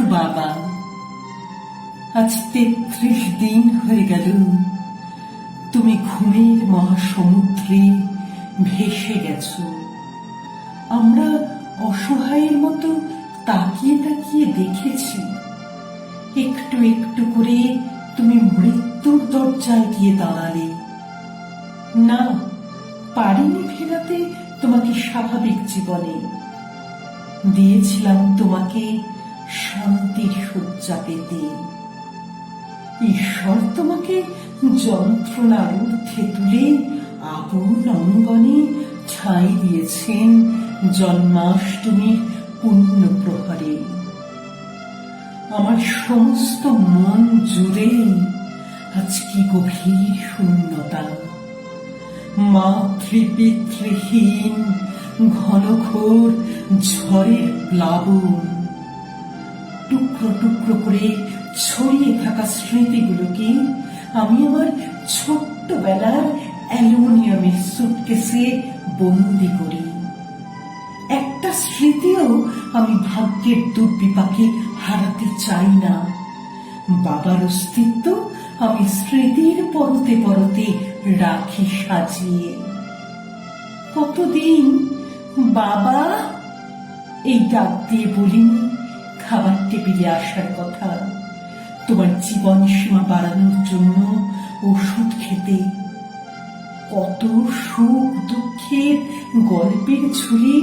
বাবা আজ তেত্রিশ দিন হয়ে গেল। তুমি ঘুমের মহাসমুদ্রে ভেসে গেছো। আমরা অসহায়ের মতো তাকিয়ে তাকিয়ে দেখেছি। একটু একটু করে তুমি মৃত্যুর দরজায় গিয়ে দাঁড়ালে। না, পারিনি ফেরাতে তোমাকে স্বাভাবিক জীবনে। দিয়েছিলাম তোমাকে শান্তির শয্যা পেতে ঈশ্বর তোমাকে যন্ত্রণার ঊর্ধ্বে তুলে আপন অঙ্গনে ঠাঁই দিয়েছেন জন্মাষ্টমীর পুণ্য প্রহরে আমার সমস্ত মন জুড়ে আজ কি গভীর শূন্যতা। মাতৃপিতৃহীন ঘনঘোর ঝড়ের প্লাবন। টুকরো টুকরো করে ছড়িয়ে থাকা স্মৃতিগুলোকে আমি আমার ছোট্টবেলার অ্যালুমিনিয়ামের সুটকেসে বন্দি করি। একটা স্মৃতিও আমি ভাগ্যের দুর্বিপাকে হারাতে চাই না। বাবার অস্তিত্ব আমি স্মৃতির পরতে পরতে রাখি সাজিয়ে। কতদিন বাবা এই ডাক দিয়ে বলিনি? খাবার টেবিলে আসার কথা। তোমার জীবন সীমা বাড়ানোর জন্য ওষুধ খেতে কত সুখ দুঃখের গল্পের ঝুলি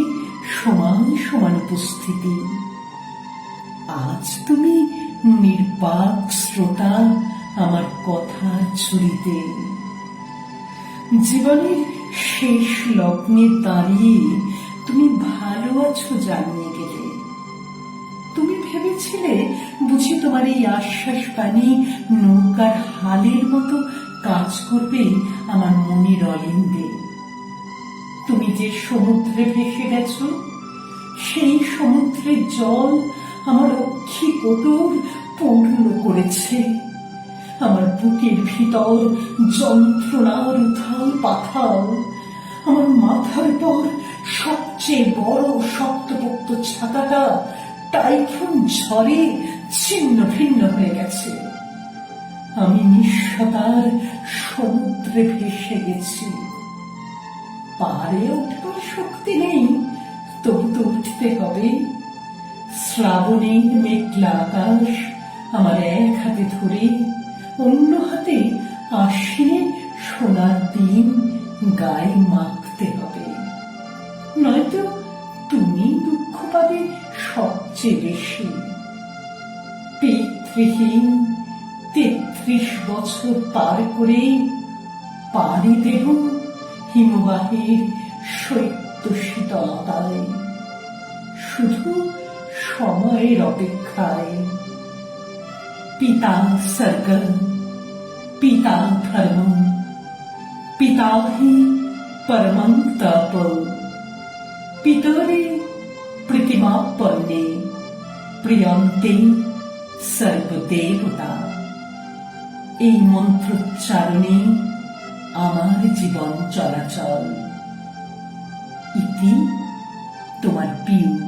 সমান সমান উপস্থিতি। আজ তুমি নির্বাক শ্রোতা আমার কথার ঝুলিতে। জীবনের শেষ লগ্নে দাঁড়িয়ে তুমি ভালো আছো জানিয়ে তুমি বুঝি তোমার এই আশ্বাস পানি নৌকার হালের মতো কাজ করবে আমার মনের অলিন্দে। তুমি যে সমুদ্রে ভেসে গেছো, সেই সমুদ্রের জল আমার অক্ষি কোটর পূর্ণ করেছে। আমার বুকের ভিতর যন্ত্রণার উথাল পাথাল, আমার মাথার পর সবচেয়ে বড় শক্তপোক্ত ছাতাটা টাইফুন ঝড়ে ছিন্ন ভিন্ন হয়ে গেছে। আমি নিঃস্বতার সমুদ্রে ভেসে গেছি। পারে উঠবার শক্তি নেই, তবু তো উঠতে হবে। শ্রাবণের মেঘলা আকাশ আমার এক হাতে ধরে, অন্য হাতে আশ্বিনে সোনার দিন গায়ে মাখতে হবে। নয়তো তুমি দুঃখ পাবে সবচেয়ে বেশি পিতৃহীন তেত্রিশ বছর পার করে পাড়ি দেব হিমবাহের শৈত্য শীতলতায়, শুধু সময়ের অপেক্ষায়। পিতা সর্গম পিতা ধর্ম পিতা হি তপ পিতরে প্রতিমাপন্নে। প্রিয়ন্তে সর্বদেবতা। এই মন্ত্রোচ্চারণে আমার জীবন চলাচল। ইতি তোমার পিউ